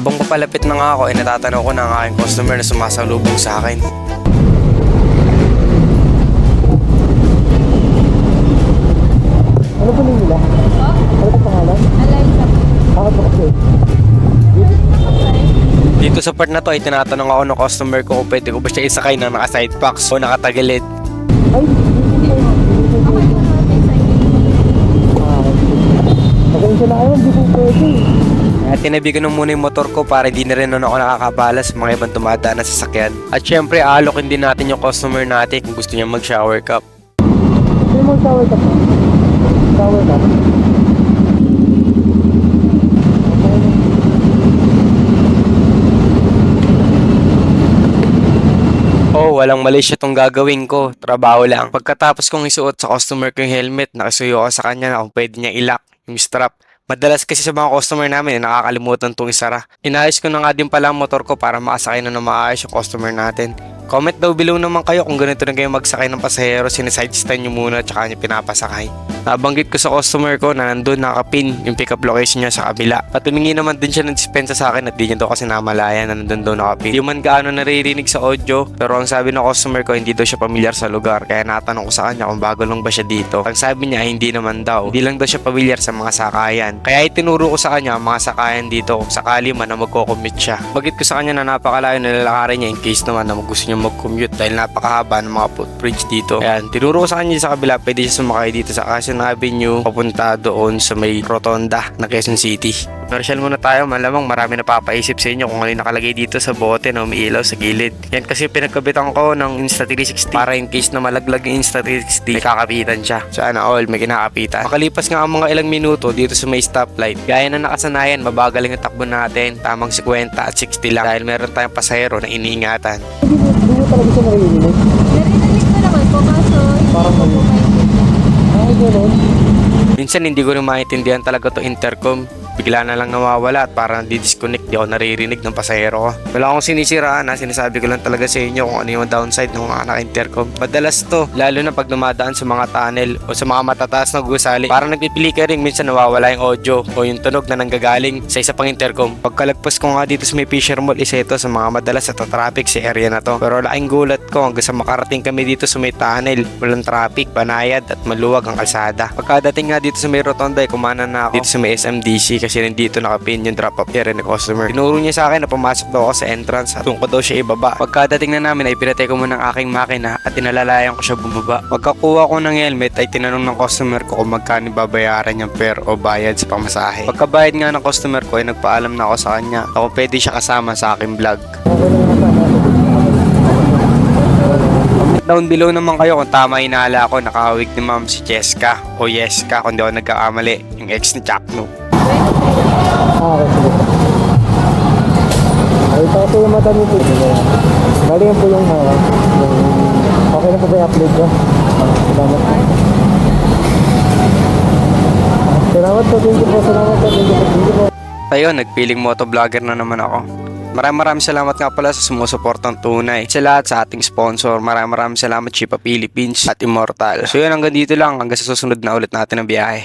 Habang papalapit na nga ako, ay natatanaw ko na ang aking customer na sumasalubong sa akin. Ano po nila? Ano po pangalan? Eliza. Bakit po kasi? Dito sa part na to ay tinatanong ako ng customer ko kung pwede ko ba siya isakay na naka-side packs o nakatagilid. Ay, ah, Pasensya na kayo, hindi po pwede. Kaya tinabi ko na muna yung motor ko para hindi na rin ako nakakabala sa mga ibang tumadaan na sasakyan. At syempre, aalokin din natin yung customer natin kung gusto niya mag-shower cup. Sino mo shower ka po? Shower ka? Oh, walang mali siya tong gagawin ko. Trabaho lang. Pagkatapos kong isuot sa customer ko yung helmet, nakasuyo ako sa kanya na kung pwede niya ilak yung strap. Madalas kasi sa mga customer namin, nakakalimutan itong isara. Inayos ko na nga din pala ang motor ko para makasakay na na maayos yung customer natin. Comment daw below naman kayo kung ganito na kayo magsakay ng pasahero, siniside stand nyo muna tsaka nyo pinapasakay. Nabanggit ko sa customer ko na nandun nakapin yung pickup location niya sa kabila. At tumingi naman din siya ng dispensa sa akin at di niya daw kasi namalayan na nandun daw nakapin. Di man gaano naririnig sa audio pero ang sabi ng customer ko hindi daw siya pamilyar sa lugar kaya natanong ko sa kanya kung bago lang ba siya dito. Ang sabi niya ay hindi naman daw. Hindi lang daw siya pamilyar sa mga sakayan. Kaya itinuro ko sa kanya ang mga sakayan dito kung sakali man na magko-commute siya. Bagit ko sa kanya na napakalayo na lalakarin niya in case naman na gusto niya mag-commute dahil napakahaba ng mga footbridge dito. Ayan, tinuro ko sa kanya sa kabila pwede siya sumakay dito sa Quezon Avenue papunta doon sa may rotonda na Quezon City. Commercial muna tayo, malamang marami napapaisip sa inyo kung ano yung nakalagay dito sa bote na umiilaw sa gilid. Yan kasi pinagkabitan ko ng Insta360 para in case na malaglag yung Insta360, may kakapitan siya. Sana all, may kinakapitan. Makalipas nga ang mga ilang minuto dito sa may stoplight, gaya na nakasanayan, mabagal yung takbo natin, tamang 50 at 60 lang dahil meron tayong pasahero na iniingatan. Hindi mo, talaga siya. Narinig ko naman po kaso hindi Parang ko po mali. maintindihan. Ay, gano'n. Minsan hindi ko rin maintindihan talaga to intercom. Bigla na lang nawawala at parang di-disconnect, di ako naririnig ng pasahero. Wala akong sinisiraan ha, sinasabi ko lang talaga sa inyo kung ano yung downside ng mga naka-intercom. Madalas to, lalo na pag dumadaan sa mga tunnel o sa mga matataas na gusali. Parang nagpipili ka rin, minsan nawawala yung audio o yung tunog na nanggagaling sa isa pang intercom. Pagkalagpas ko nga dito sa may Fisher Mall, isa ito sa mga madalas sa traffic sa area na to. Pero laking gulat ko hanggang sa makarating kami dito sa may tunnel. Walang traffic, banayad at maluwag ang kalsada. Pagkadating nga dito sa may rotonda, ay kumana na ako dito sa may SMDC kasi nandito nakapin yung drop off area ni customer. Tinuro niya sa akin na pumasok daw ako sa entrance at doon daw siya ibaba. Pagkadating na namin ay pinatay ko muna ang aking makina at tinalalayan ko siya bumaba. Pagkakuha ko ng helmet ay tinanong ng customer ko kung magkano babayaran niyang per o bayad sa pamasahe. Pagkabayad nga ng customer ko ay nagpaalam na ako sa kanya kung pwede siya kasama sa aking vlog. Down below naman kayo kung tama inala ko nakahawig ni ma'am si Cheska o Yeska kung di ako nagkakamali yung ex ni Chakno. Ah, okay. Ay, ito po yung mata nito. Bali yan po yung, ah, yung... Okay na po ba i-upload ko? Salamat. Salamat po, thank you po, salamat po, thank you po, thank you po. Ayun, nagpiling motovlogger na naman ako. Maraming maraming salamat nga pala sa sumusuportang tunay. Sa lahat sa ating sponsor, maraming maraming salamat Chipa Philippines at Immortal. So yun, hanggang dito lang. Hanggang sa susunod na ulit natin ang biyahe.